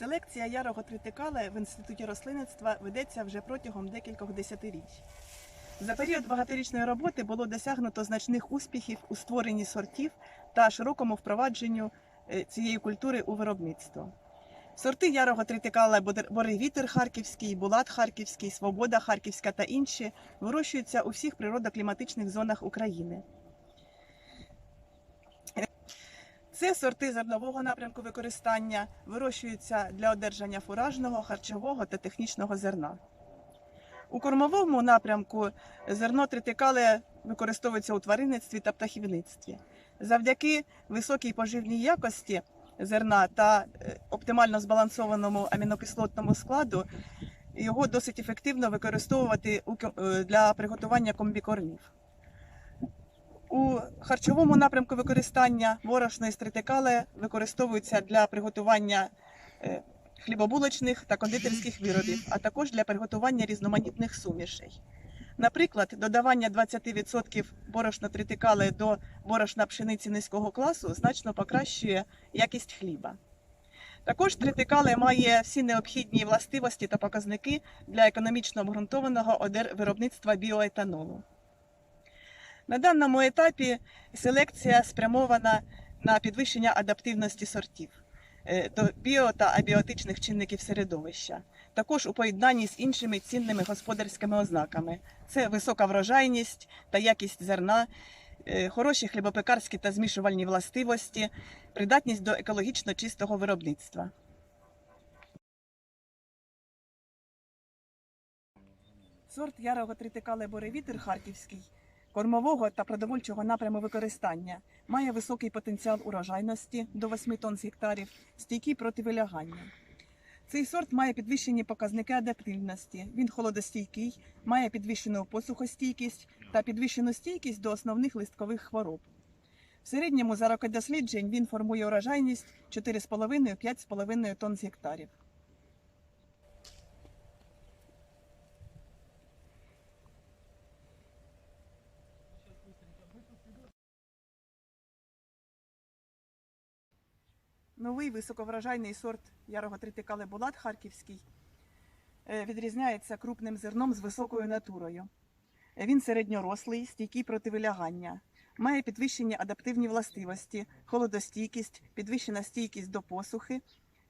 Селекція ярого тритикале в інституті рослинництва ведеться вже протягом декількох десятиріч. За період багаторічної роботи було досягнуто значних успіхів у створенні сортів та широкому впровадженню е, цієї культури у виробництво. Сорти ярого тритикала Боревітер Харківський, Булат Харківський, Свобода Харківська та інші вирощуються у всіх природокліматичних зонах України. Це сорти зернового напрямку використання вирощуються для одержання фуражного, харчового та технічного зерна. У кормовому напрямку зерно тритикале використовується у тваринництві та птахівництві. Завдяки високій поживній якості зерна та е, оптимально збалансованому амінокислотному складу його досить ефективно використовувати е, для приготування комбікормів. У харчовому напрямку використання борошно із тритикале використовується для приготування е, хлібобулочних та кондитерських виробів, а також для приготування різноманітних сумішей. Наприклад, додавання 20% борошна тритикале до борошна пшениці низького класу значно покращує якість хліба. Також тритикале має всі необхідні властивості та показники для економічно обґрунтованого виробництва біоетанолу. На даному етапі селекція спрямована на підвищення адаптивності сортів е, до біо та абіотичних чинників середовища, також у поєднанні з іншими цінними господарськими ознаками: це висока врожайність та якість зерна, е, хороші хлібопекарські та змішувальні властивості, придатність до екологічно чистого виробництва. Сорт ярого тритикале Боревітер Харківський кормового та продовольчого напряму використання має високий потенціал урожайності до 8 тонн з гектарів, стійкий проти вилягання. Цей сорт має підвищені показники адаптивності. Він холодостійкий, має підвищену посухостійкість та підвищену стійкість до основних листкових хвороб. В середньому за роки досліджень він формує урожайність 4,5-5,5 тонн з гектарів. Новий високоврожайний сорт ярого тритикале Булат Харківський е, відрізняється крупним зерном з високою натурою. Е, Він середньорослий, стійкий проти вилягання, має підвищені адаптивні властивості, холодостійкість, підвищена стійкість до посухи,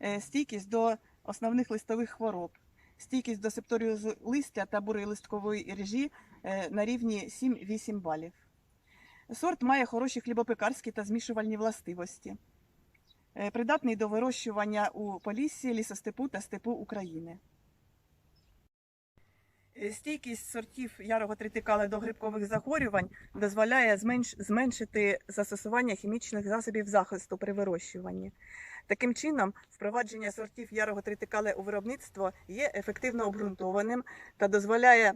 е, стійкість до основних листових хвороб, стійкість до септоріозу листя та бурої листкової е, на рівні 7-8 балів. Сорт має хороші хлібопекарські та змішувальні властивості. Е, придатний до вирощування у поліссі, лісостепу та степу України. Е, Стійкість сортів ярого тритикала до грибкових захворювань дозволяє зменш- зменшити застосування хімічних засобів захисту при вирощуванні. Таким чином, впровадження сортів ярого тритикале у виробництво є ефективно обґрунтованим та дозволяє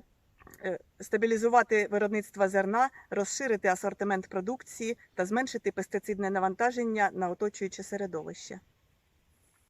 стабілізувати виробництво зерна, розширити асортимент продукції та зменшити пестицидне навантаження на оточуюче середовище.